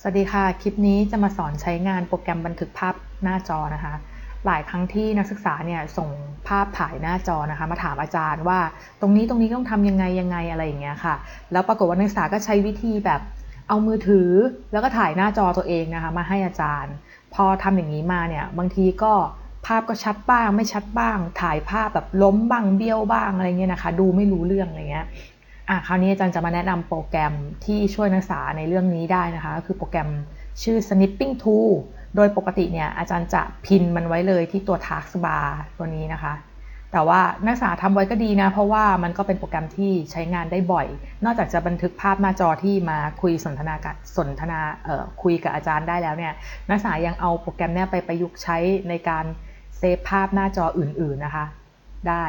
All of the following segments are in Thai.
สวัสดีค่ะ คลิปนี้จะมาสอนใช้งานโปรแกรมบันทึกภาพหน้าจอนะคะ หลายครั้งที่นักศึกษาเนี่ยส่งภาพถ่ายหน้าจอนะคะ มาถามอาจารย์ว่าตรงนี้ตรงนี้ต้องทำยังไงยังไงอะไรอย่างเงี้ยค่ะ แล้วปรากฏว่านักศึกษาก็ใช้วิธีแบบเอามือถือแล้วก็ถ่ายหน้าจอตัวเองนะคะมาให้อาจารย์ พอทำอย่างนี้มาเนี่ยบางทีก็ภาพก็ชัดบ้าง ไม่ชัดบ้าง ถ่ายภาพแบบล้มบ้างเบี้ยวบ้างอะไรเงี้ยนะคะ ดูไม่รู้เรื่องอะไรเงี้ย อะคราวนี้อาจารย์จะมาแนะนำโปรแกรมที่ช่วยนักศึกษาในเรื่องนี้ได้นะคะก็คือโปรแกรมชื่อ snipping tool โดยปกติเนี่ยอาจารย์จะพินมันไว้เลยที่ตัว taskbar ตัวนี้นะคะ แต่ว่านักศึกษาทำไว้ก็ดีนะ เพราะว่ามันก็เป็นโปรแกรมที่ใช้งานได้บ่อย นอกจากจะบันทึกภาพหน้าจอที่มาคุยสนทนากับสนทนาเอ่อคุยกับอาจารย์ได้แล้วเนี่ยนักศึกษายังเอาโปรแกรมเนี้ยไปประยุกต์ใช้ในการเซฟภาพหน้าจออื่น ๆนะคะ ได้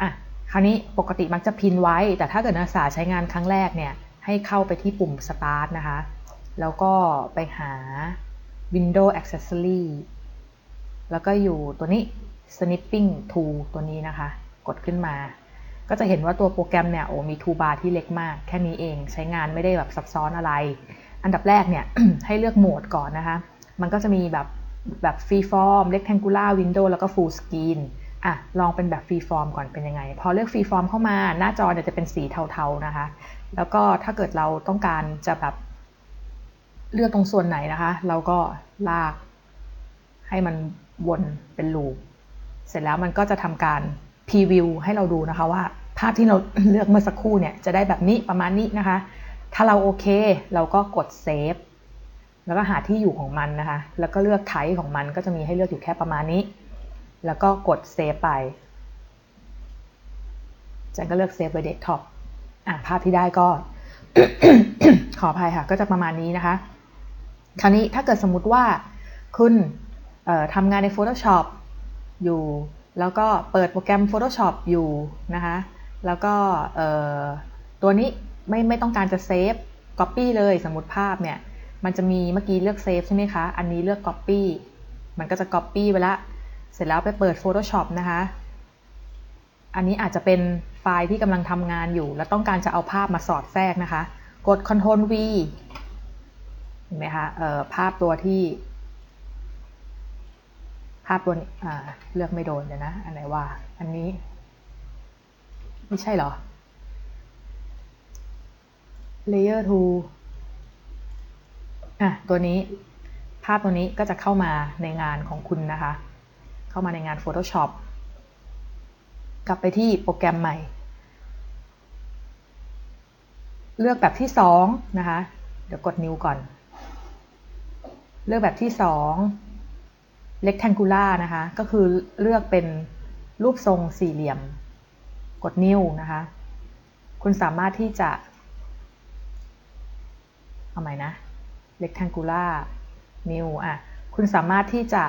อะ คราวนี้ปกติมักจะพินไว้ แต่ถ้าเกิดนักศึกษาใช้งานครั้งแรกเนี่ยให้เข้าไปที่ปุ่ม start นะคะ แล้วก็ไปหา Windows Accessory แล้วก็อยู่ตัวนี้ Snipping Tool ตัวนี้นะคะ กดขึ้นมา ก็จะเห็นว่าตัวโปรแกรมเนี่ยโอ้มีทูบาร์ที่เล็กมาก แค่นี้เองใช้งานไม่ได้แบบซับซ้อนอะไร อันดับแรกเนี่ย ให้เลือกโหมดก่อนนะคะ มันก็จะมีแบบแบบฟรีฟอร์ม rectangular window แล้วก็ full screen อะลองเป็นแบบฟรีฟอร์มก่อนเป็นยังไง พอเลือกฟรีฟอร์มเข้ามาหน้าจอเนี่ยจะเป็นสีเทาๆนะคะ แล้วก็ถ้าเกิดเราต้องการจะแบบเลือกตรงส่วนไหนนะคะ เราก็ลากให้มันวนเป็นลูปเสร็จแล้วมันก็จะทำการพรีวิวให้เราดูนะคะว่า ภาพที่เราเลือกเมื่อสักครู่เนี่ยจะได้แบบนี้ประมาณนี้นะคะ ถ้าเราโอเคเราก็กดเซฟแล้วก็หาที่อยู่ของมันนะคะ แล้วก็เลือกไทป์ของมันก็จะมีให้เลือกอยู่แค่ประมาณนี้ แล้วก็กดเซฟไปจันก็เลือกเซฟไว้เดสก์ท็อปอะภาพที่ได้ก็ ขออภัยค่ะ ก็จะประมาณนี้นะคะ คราวนี้ถ้าเกิดสมมุติว่าคุณทำงานใน Photoshop อยู่ แล้วก็เปิดโปรแกรม Photoshop อยู่นะคะ แล้วก็ตัวนี้ไม่ไม่ต้องการจะเซฟ Copy เลยสมมติภาพเนี่ย มันจะมีเมื่อกี้เลือกเซฟใช่ไหมคะ อันนี้เลือก Copy มันก็จะ Copy ไปละ เสร็จแล้วไปเปิด Photoshop นะคะ อันนี้อาจจะเป็นไฟล์ที่กำลังทำงานอยู่ แล้วต้องการจะเอาภาพมาสอดแทรกนะคะ กด Ctrl V เห็นไหมคะเอ่อภาพตัวที่ ภาพตัวนี้อ่าเลือกไม่โดนเลยนะ อันไหนว่า อันนี้ ไม่ใช่เหรอ layer 2อะ ตัวนี้ภาพตัวนี้ก็จะเข้ามาในงานของคุณนะคะ เข้ามาในงาน Photoshop กลับไปที่โปรแกรมใหม่ เลือกแบบที่สองนะคะ เดี๋ยวกดนิวก่อน เลือกแบบที่สอง rectangular นะคะ ก็คือเลือกเป็นรูปทรงสี่เหลี่ยม กดนิวนะคะ คุณสามารถที่จะ เอาใหม่นะ rectangular นิ้วอะ คุณสามารถที่จะ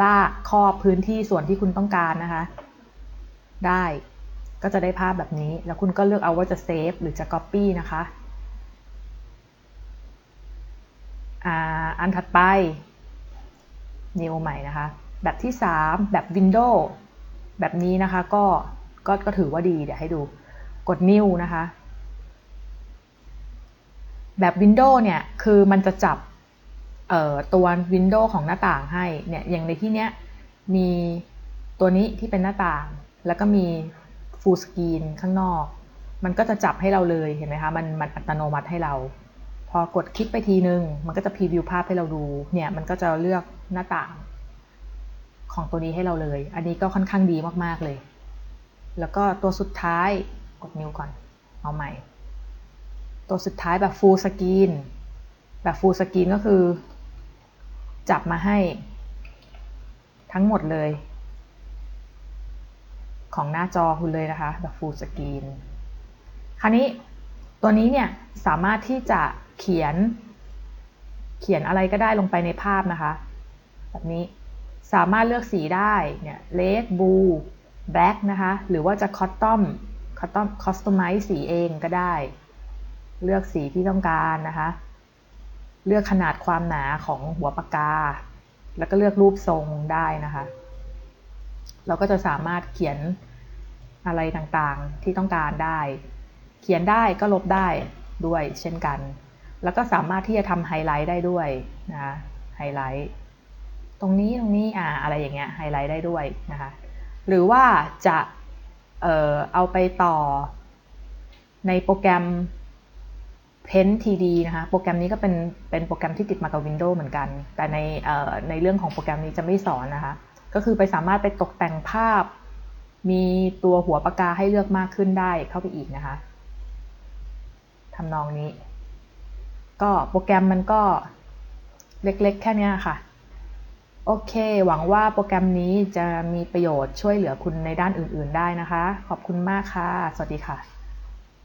ลากครอบพื้นที่ส่วนที่คุณต้องการนะคะ ได้ก็จะได้ภาพแบบนี้ แล้วคุณก็เลือกเอาว่าจะเซฟหรือจะ Copy นะคะอ่าอันถัดไป New ใหม่นะคะ แบบที่ 3 แบบ Windows แบบนี้นะคะก็ก็ก็ถือว่าดี เดี๋ยวให้ดูกด New นะคะ แบบ Windows เนี่ย คือมันจะจับ ตัว Windows ของหน้าต่างให้เนี่ยอย่างในที่เนี้ยมีตัวนี้ที่เป็นหน้าต่าง แล้วก็มี Full Screen ข้างนอก มันก็จะจับให้เราเลยเห็นไหมคะมันมันอัตโนมัติให้เรา พอกดคลิกไปทีนึง มันก็จะพรีวิวภาพให้เราดูเนี่ยมันก็จะเลือกหน้าต่าง ของตัวนี้ให้เราเลย อันนี้ก็ค่อนข้างดีมากๆเลย แล้วก็ตัวสุดท้ายกดนิ้วก่อนเอาใหม่ ตัวสุดท้ายแบบ Full Screen แบบ Full Screen ก็คือ จับมาให้ ทั้งหมดเลย ของหน้าจอคุณเลยนะคะแบบ Full Screen คราวนี้ตัวนี้เนี่ยสามารถที่จะเขียน เขียนอะไรก็ได้ลงไปในภาพนะคะ แบบนี้สามารถเลือกสีได้เนี่ย red blue black นะคะ หรือว่าจะ custom custom customize สีเองก็ได้ เลือกสีที่ต้องการนะคะ เลือกขนาดความหนาของหัวปากกา แล้วก็เลือกรูปทรงได้นะคะ เราก็จะสามารถเขียนอะไรต่างๆที่ต้องการได้ เขียนได้ก็ลบได้ด้วยเช่นกัน แล้วก็สามารถที่จะทำไฮไลท์ได้ด้วยนะคะไฮไลท์ตรงนี้ตรงนี้อ่าอะไรอย่างเงี้ยไฮไลท์ได้ด้วยนะคะ หรือว่าจะเอ่อเอาไปต่อในโปรแกรม Paint TD นะคะโปรแกรมนี้ก็เป็นเป็นโปรแกรมที่ติดมากับ Windows เหมือนกัน แต่ในในเรื่องของโปรแกรมนี้จะไม่สอนนะคะ ก็คือไปสามารถไปตกแต่งภาพ มีตัวหัวปากกาให้เลือกมากขึ้นได้เข้าไปอีกนะคะทำนองนี้ ก็โปรแกรมมันก็เล็กๆ แค่นี้ค่ะ โอเค หวังว่าโปรแกรมนี้จะมีประโยชน์ช่วยเหลือคุณในด้านอื่น ๆ ได้นะคะ ขอบคุณมากค่ะ สวัสดีค่ะ